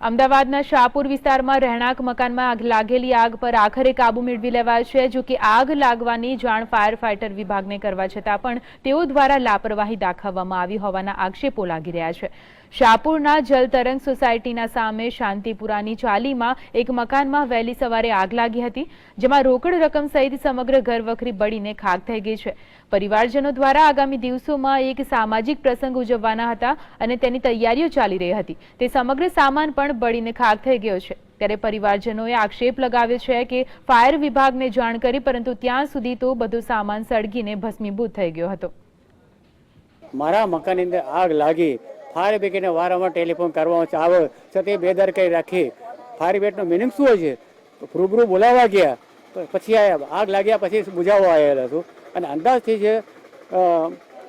અમદાવાદના શાહપુર વિસ્તારમાં રહેણાંક મકાનમાં આગ લાગેલી આગ પર આખરે કાબુ મેળવી લેવાયો છે જો કે આગ લાગવાની જાણ ફાયર ફાઇટર વિભાગને કરવા છતાં પણ તેઓ દ્વારા લાપરવાહી દાખવવામાં આવી હોવાના આક્ષેપો લાગી રહ્યા છે. શાહપુરના જલતરંગ સોસાયટીના સામે શાંતિપુરાની ચાલીમાં એક મકાનમાં વહેલી સવારે આગ લાગી હતી, જેમાં રોકડ રકમ સહિત સમગ્ર ઘર વખરી બળીને ખાક થઈ ગઈ છે. પરિવારજનો દ્વારા આગામી દિવસોમાં એક સામાજિક પ્રસંગ ઉજવવાના હતા અને તેની તૈયારીઓ ચાલી રહી હતી. તે સમગ્ર સામાન પણ બળીને ખાક થઈ ગયો છે. ત્યારે પરિવારજનોએ આક્ષેપ લગાવ્યો છે કે ફાયર વિભાગને જાણ કરી, પરંતુ ત્યાં સુધી તો બધો સામાન સળગીને ભસ્મીભૂત થઈ ગયો હતો. મારા મકાનની અંદર આગ લાગી ફાયર બ્રિગેડને વારંવાર ટેલિફોન કરવામાં આવે છતાં બેદરકારી રાખી. ફાયર બ્રિગેડનો મિનિંગ શું હોય છે? રૂબરૂ બોલાવવા ગયા. પછી આયા આગ લાગ્યા પછી બુજાવવા આવેલા છું. અને અંદાજથી છે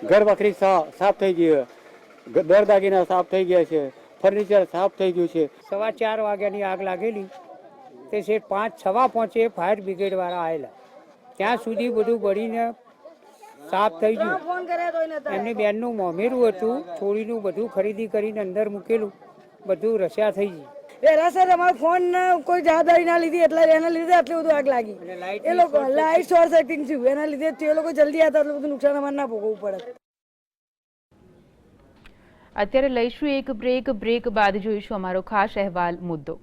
ઘર વખરી સાફ થઈ ગઈ દર દાગીના સાફ થઈ ગયા છે. ફર્નિચર સાફ થઈ ગયું છે. સવા ચાર વાગ્યાની આગ લાગેલી. તે છે પાંચ સવા પહોંચે ફાયર બ્રિગેડવાળા આવેલા. ત્યાં સુધી બધું બળીને સાફ થઈ ગયું. એમની બેનનું મોમેરું હતું છોડીનું બધું ખરીદી કરીને અંદર મૂકેલું બધું રસ્યા થઈ ગઈ પેલા સર અમારો ફોન કોઈ જવાબદારી ના લીધી એટલે એના લીધે આટલું બધું આગ લાગી. એ લોકો લાઈટ શોર્ટ સર્કિંગ થયું. એના લીધે તે લોકો જલ્દી આવતા એટલું બધું નુકસાન અમારે ના ભોગવવું પડે. અત્યારે લઈશું એક બ્રેક બ્રેક બાદ જોઈશું અમારો ખાસ અહેવાલ મુદ્દો.